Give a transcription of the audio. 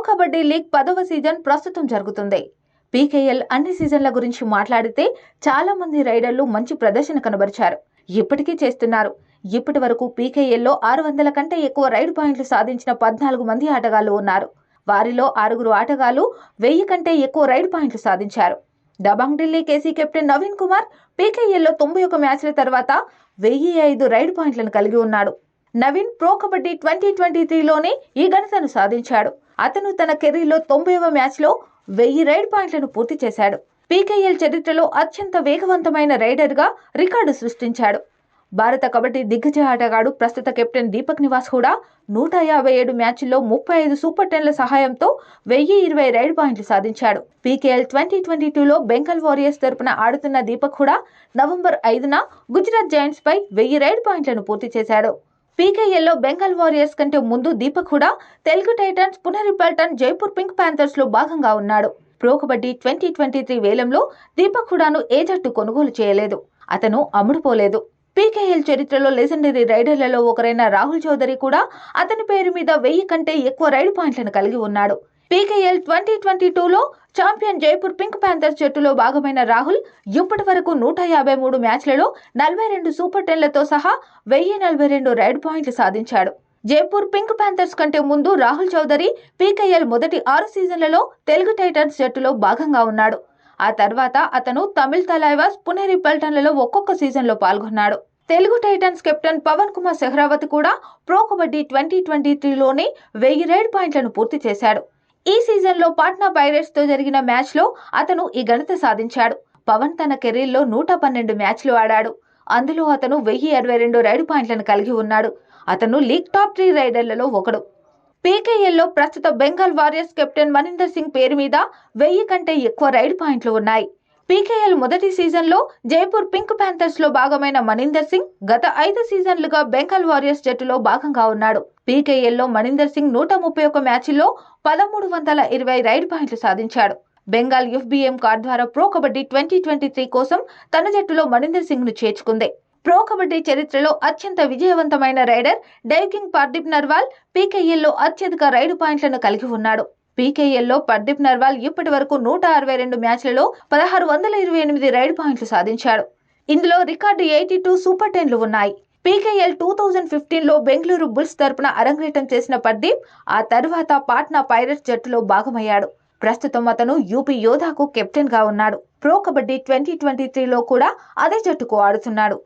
Pro kabaddi league పదవ season ప్రస్తుతం జరుగుతుంది. పీకేఎల్ అన్ని సీజన్ల గురించి మాట్లాడితే చాలా మంది రైడర్లు మంచి ప్రదర్శన కనబరిచారు. ఇప్పటికీ చేస్తున్నారు. ఇప్పటి వరకు పీకేఎల్లో ఆరు వందల కంటే ఎక్కువ రైడ్ పాయింట్లు సాధించిన పద్నాలుగు మంది ఆటగాళ్ళు ఉన్నారు. వారిలో ఆరుగురు ఆటగాళ్ళు వెయ్యి కంటే ఎక్కువ రైడ్ పాయింట్లు సాధించారు. దబాంగ్ ఢిల్లీ కేసీ కెప్టెన్ నవీన్ కుమార్ పీకేఎల్లో తొంభై ఒక మ్యాచ్ల తర్వాత వెయ్యి ఐదు రైడ్ పాయింట్లను కలిగి ఉన్నాడు. Naveen Pro Kabaddi twenty twenty త్రీలోనే ఈ ఘనతను సాధించాడు. అతను తన కెరీర్లో తొంభైవ మ్యాచ్లో వెయ్యి రైడ్ పాయింట్లను పూర్తి చేశాడు. పీకేఎల్ చరిత్రలో అత్యంత వేగవంతమైన రైడర్గా రికార్డు సృష్టించాడు. భారత కబడ్డీ దిగ్గజ ఆటగాడు ప్రస్తుత కెప్టెన్ దీపక్ నివాస్ కూడా నూట యాభై ఏడు మ్యాచ్ల్లో ముప్పై ఐదు సూపర్ టెన్ల సహాయంతో వెయ్యి ఇరవై రైడ్ పాయింట్లు సాధించాడు. పీకేఎల్ ట్వంటీ ట్వంటీ టూలో బెంగాల్ వారియర్స్ తరపున ఆడుతున్న దీపక్ కూడా నవంబర్ ఐదున గుజరాత్ జైంట్స్పై వెయ్యి రైడ్ పాయింట్లను పూర్తి చేశాడు. పీకేఎల్లో బెంగాల్ వారియర్స్ కంటే ముందు దీపక్ హుడా తెలుగు టైటన్స్ పునరిపల్టన్ జైపూర్ పింక్ ప్యాంథర్స్లో భాగంగా ఉన్నాడు. Pro Kabaddi twenty twenty three వేలంలో దీపక్ హుడాను ఏ జట్టు కొనుగోలు చేయలేదు. అతను అమ్ముడుపోలేదు. పీకేఎల్ చరిత్రలో లెజెండరీ రైడర్లలో ఒకరైన రాహుల్ చౌదరి కూడా అతని పేరు మీద వెయ్యి కంటే ఎక్కువ రైడ్ పాయింట్లను కలిగి ఉన్నాడు. పీకేఎల్ ట్వంటీ ట్వంటీ టూలో ఛాంపియన్ జైపూర్ పింక్ ప్యాంథర్స్ జట్టులో భాగమైన రాహుల్ ఇప్పటి వరకు నూట యాభై మూడు మ్యాచ్లలో నలభై రెండు సూపర్ టెన్లతో సహా వెయ్యి నలభై రెండు రైడ్ పాయింట్లు సాధించాడు. జైపూర్ పింక్ ప్యాంథర్స్ కంటే ముందు రాహుల్ చౌదరి పీకేఎల్ మొదటి ఆరు సీజన్లలో తెలుగు టైటన్స్ జట్టులో భాగంగా ఉన్నాడు. ఆ తర్వాత అతను తమిళ్ తలైవాస్ పునేరి పల్టన్లలో ఒక్కొక్క సీజన్లో పాల్గొన్నాడు. తెలుగు టైటన్స్ కెప్టెన్ పవన్ కుమార్ సెహ్రావత్ కూడా ప్రో కబడ్డీ ట్వంటీ ట్వంటీ త్రీలోనే వెయ్యి రైడ్ పాయింట్లను పూర్తి చేశాడు. ఈ సీజన్లో పాట్నా పైరేట్స్తో జరిగిన మ్యాచ్లో అతను ఈ ఘనత సాధించాడు. పవన్ తన కెరీర్లో నూట పన్నెండు మ్యాచ్లు ఆడాడు. అందులో అతను వెయ్యి అరవై రెండు రైడ్ పాయింట్లను కలిగి ఉన్నాడు. అతను లీగ్ టాప్ త్రీ రైడర్లలో ఒకడు. పీకేఎల్లో ప్రస్తుత బెంగాల్ వారియర్స్ కెప్టెన్ మనీందర్ సింగ్ పేరు మీద వెయ్యి కంటే ఎక్కువ రైడ్ పాయింట్లు ఉన్నాయి. పీకేఎల్ మొదటి సీజన్లో జైపూర్ పింక్ ప్యాంథర్స్లో భాగమైన మనీందర్ సింగ్ గత ఐదు సీజన్లుగా బెంగాల్ వారియర్స్ జట్టులో భాగంగా ఉన్నాడు. పీకేఎల్లో మనీందర్ సింగ్ నూట ముప్పై ఒక మ్యాచ్ల్లో పదమూడు వందల ఇరవై రైడ్ పాయింట్లు సాధించాడు. Bengal F B M card ద్వారా pro kabaddi twenty twenty three కోసం తన జట్టులో మనీందర్ సింగ్ను చేర్చుకుంది. ప్రో కబడ్డీ చరిత్రలో అత్యంత విజయవంతమైన రైడర్ డైకింగ్ పర్దీప్ నర్వాల్ పీకేఎల్లో అత్యధిక రైడ్ పాయింట్లను కలిగి ఉన్నాడు. పీకేఎల్లో పర్దీప్ నర్వాల్ ఇప్పటి వరకు నూట అరవై రెండు మ్యాచ్లలో పదహారు వందల ఇరవై ఎనిమిది రైడ్ పాయింట్లు సాధించాడు. ఇందులో రికార్డు ఎయిటీ టూ సూపర్ టెన్లు ఉన్నాయి. పీకేఎల్ టూ థౌజండ్ ఫిఫ్టీన్లో బెంగళూరు బుల్స్ తరపున అరంగేటం చేసిన పర్దీప్ ఆ తర్వాత పాట్నా పైరట్స్ జట్టులో భాగమయ్యాడు. ప్రస్తుతం అతను యూపీ యోధాకు కెప్టెన్గా ఉన్నాడు. ప్రో కబడ్డీ ట్వంటీ ట్వంటీ త్రీలో కూడా అదే జట్టుకు ఆడుతున్నాడు.